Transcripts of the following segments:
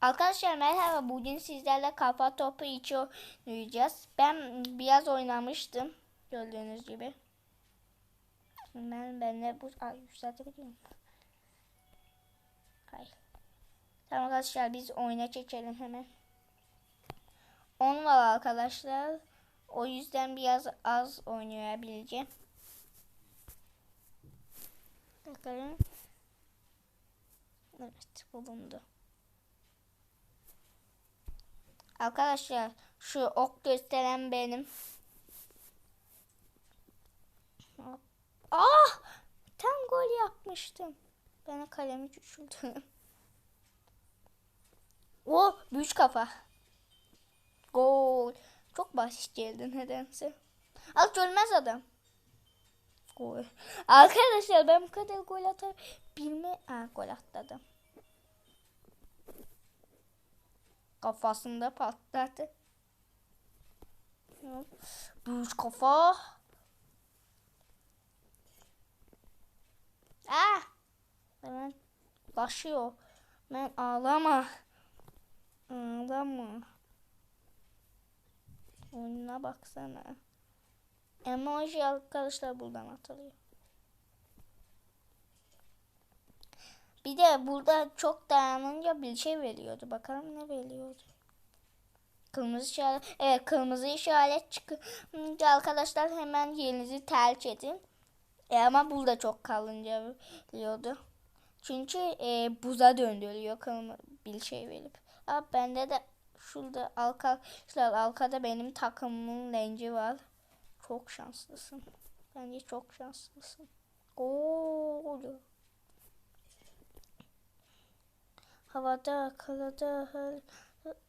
Arkadaşlar merhaba. Bugün sizlerle kafa topu içi oynayacağız. Ben biraz oynamıştım. Gördüğünüz gibi. Ben ben de bu ay yükseltebiliyorum. Hayır. Tamam arkadaşlar biz oyuna çekelim hemen. 10 var arkadaşlar. O yüzden biraz az oynayabileceğim. Bakalım. Evet bulundu. Arkadaşlar şu ok gösteren benim. Ah! Tam gol yapmıştım. Ben kalemi düşürdüm. O büyük kafa. Gol. Çok basit geldi nedense. Az ölmez adam. Gol. Arkadaşlar ben bu kadar gol atar bilme. Ha gol atladım. Kafasında patladı. Büyük kafa. Ah! Ben başlıyor. Ben ağlama. Ağlama. Oyuna baksana. Emoji arkadaşlar buradan atılıyor. Bir de burada çok dayanınca bir şey veriyordu. Bakalım ne veriyordu. Kırmızı işaret. Evet kırmızı işaret çıkınca arkadaşlar hemen yerinizi tercih edin. E, ama burada çok kalınca veriyordu. Çünkü e, buza döndürüyor kırmızı bir şey verip. Aa, bende de şurada arkadaşlar arkada benim takımımın rengi var. Çok şanslısın. Bence çok şanslısın. Oo. Havada, karada, her...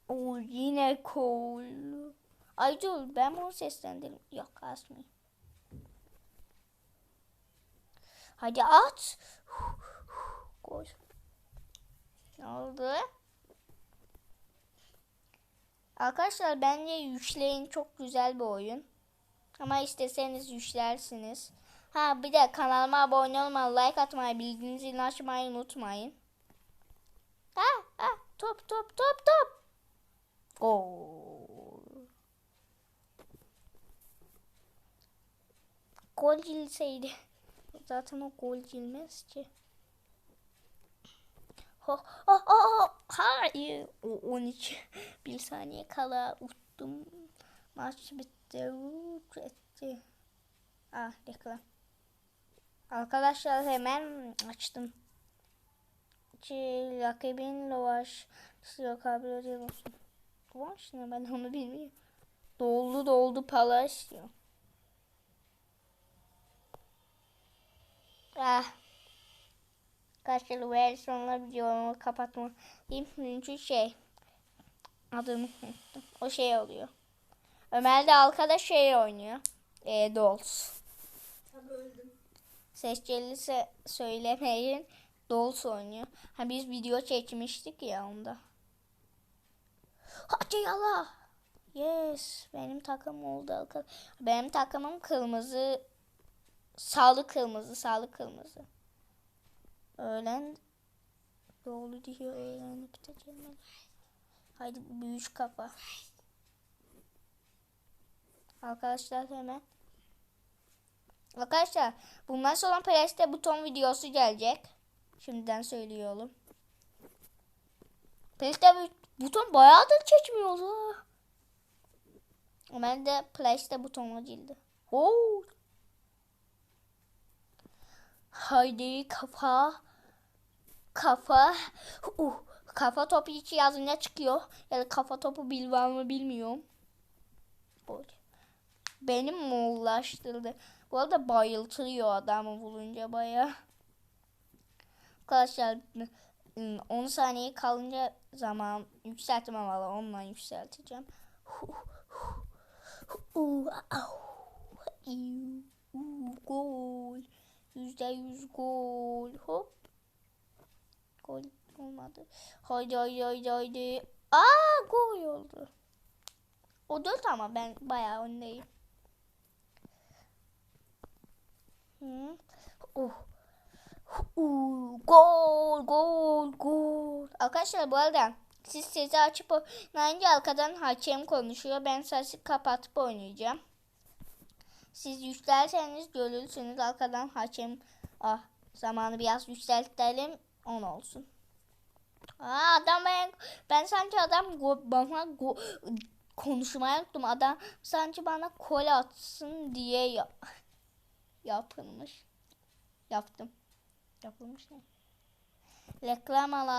O yine cool. Ay dur ben bunu seslendireyim. Yok asmayayım. Hadi at. Gol. Ne oldu? Arkadaşlar bence yükleyin çok güzel bir oyun. Ama isteseniz yüklersiniz. Ha bir de kanalıma abone olmayı, like atmayı, bildiğiniz zilini açmayı unutmayın. Ha ha top top top top. Gol. Gol girseydi. Zaten o gol girmez ki. Ho, ho, ho. Hayır. O 12. Bir saniye kala uttum. Maç bitti. Etti. Ah reklam. Arkadaşlar hemen açtım. Ki rakibin Lovaş rekabet olsun. Lovaş ne ben onu bilmiyorum. Doldu doldu palaş diyor. Ah. Kaç yıl ver sonra videomu kapatma. Çünkü şey. Adını unuttum. O şey oluyor. Ömer de Alka'da şey oynuyor. E, Dolls. Seçceli se söylemeyin. Dolls oynuyor. Ha biz video çekmiştik ya onda. Hadi yala. Yes. Benim takım oldu. Benim takımım kırmızı. Sağlık kırmızı. Sağlık kırmızı. Öğlen doğru diyor öğlen biteceğim. Haydi büyük kafa. Arkadaşlar hemen. Arkadaşlar bundan sonra Preste buton videosu gelecek. Şimdiden söylüyorum. Preste buton bayağıdır çekmiyoruz ha. Ben de Preste butonu cildi. Oo. Haydi kafa. Kafa. Uh, kafa topu içi yazınca çıkıyor. Ya da kafa topu bil var mı bilmiyorum. Benim moğullaştırdı. Bu arada bayıltıyor adamı bulunca baya. Arkadaşlar 10 saniye kalınca zaman yükseltmem valla ondan yükselteceğim. Gol. Yüzde yüz gol. Hop. Gol olmadı. Haydi haydi haydi haydi. Aa gol oldu. O dört ama ben bayağı öndeyim. Hı. Oh. Gol, gol, gol. Arkadaşlar bu arada Siz sesi açıp oynayınca arkadan hakem konuşuyor. Ben sesi kapatıp oynayacağım. Siz yüklerseniz görürsünüz arkadan hakem ah zamanı biraz yükseltelim 10 olsun. Aa, adam ben ben sanki adam go- bana go- konuşmayı unuttum. Adam sanki bana kol atsın diye ya- yapılmış. Yaptım. Yapılmış ne? Reklam alan